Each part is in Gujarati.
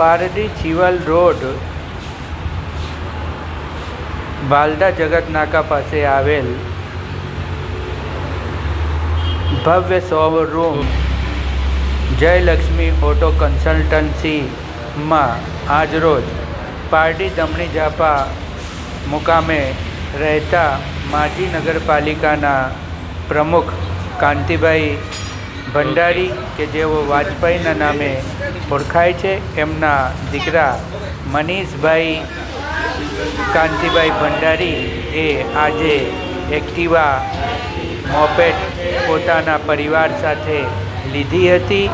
પારડી ચિવલ રોડ બાલદા જગત નાકા પાસે આવેલ ભવ્ય શોરૂમ જયલક્ષ્મી ઓટો કન્સલ્ટન્સીમાં આજરોજ પારડી દમણી ઝાપા મુકામે રહેતા માજી નગરપાલિકાના પ્રમુખ કાંતિભાઈ ભંડારી કે જેઓ વાજપેયીના નામે ઓળખાય છે. એમના દીકરા મનીષભાઈ કાંતિભાઈ ભંડારી એ આજે એક્ટિવા મોપેડ પોતાના પરિવાર સાથે લીધી હતી.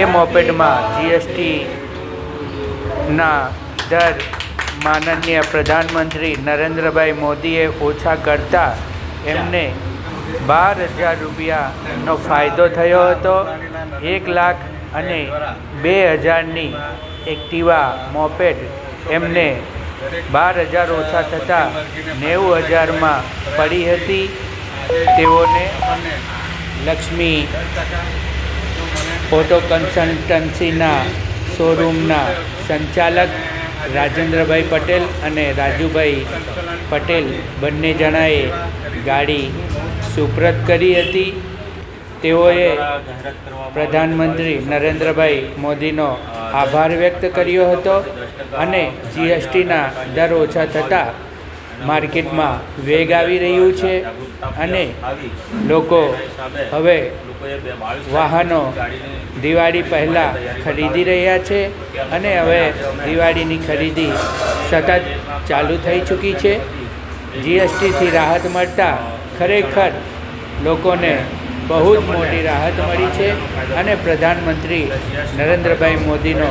એ મોપેડમાં જીએસટીના દર માનનીય પ્રધાનમંત્રી નરેન્દ્રભાઈ મોદીએ ઓછા કરતા એમને બાર હજાર રૂપિયાનો ફાયદો થયો હતો. એક લાખ અને બે હજારની એક્ટિવા મોપેડ એમને બાર હજાર ઓછા થતાં નેવું હજારમાં પડી હતી. તેઓને લક્ષ્મી ઓટો કન્સલ્ટન્સીના શોરૂમના સંચાલક રાજેન્દ્રભાઈ પટેલ અને રાજુભાઈ પટેલ બંને જણાએ ગાડી સુપ્રત કરી હતી. તેઓએ પ્રધાનમંત્રી નરેન્દ્રભાઈ મોદીનો આભાર વ્યક્ત કર્યો હતો અને જીએસટીના દર ઓછા થતાં માર્કેટમાં વેગ આવી રહ્યું છે અને લોકો હવે વાહનો દિવાળી પહેલાં ખરીદી રહ્યા છે અને હવે દિવાળીની ખરીદી સતત ચાલુ થઈ ચૂકી છે. જીએસટીથી રાહત મળતા ખરેખર લોકોને બહુ જ મોટી રાહત મળી છે અને પ્રધાનમંત્રી નરેન્દ્રભાઈ મોદીનો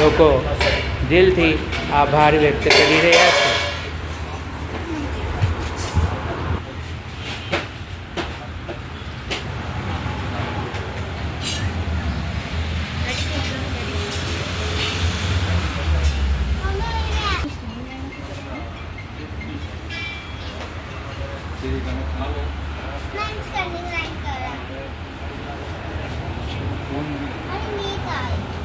લોકો દિલથી આભાર વ્યક્ત કરી રહ્યા છે. Mine's I need that.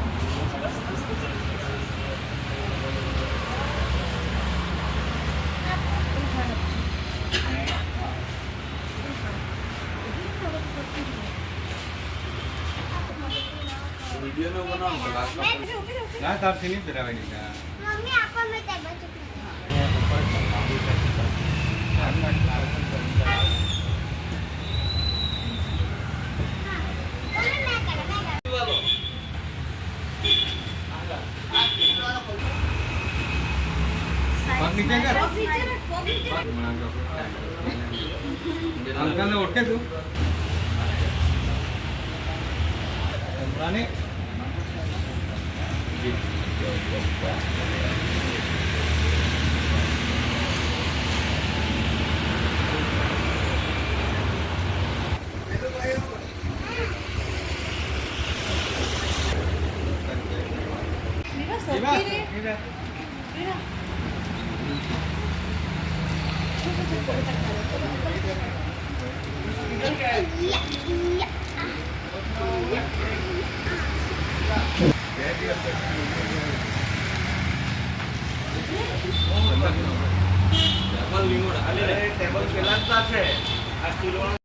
ના તારથી નહીં પહેરાવાની ના મમ્મી આપો મેં uncle ಹೊಟ್ಟೆದು ರಾಣಿ Mira, mira. Mira. ટેબલ પેલા છે આ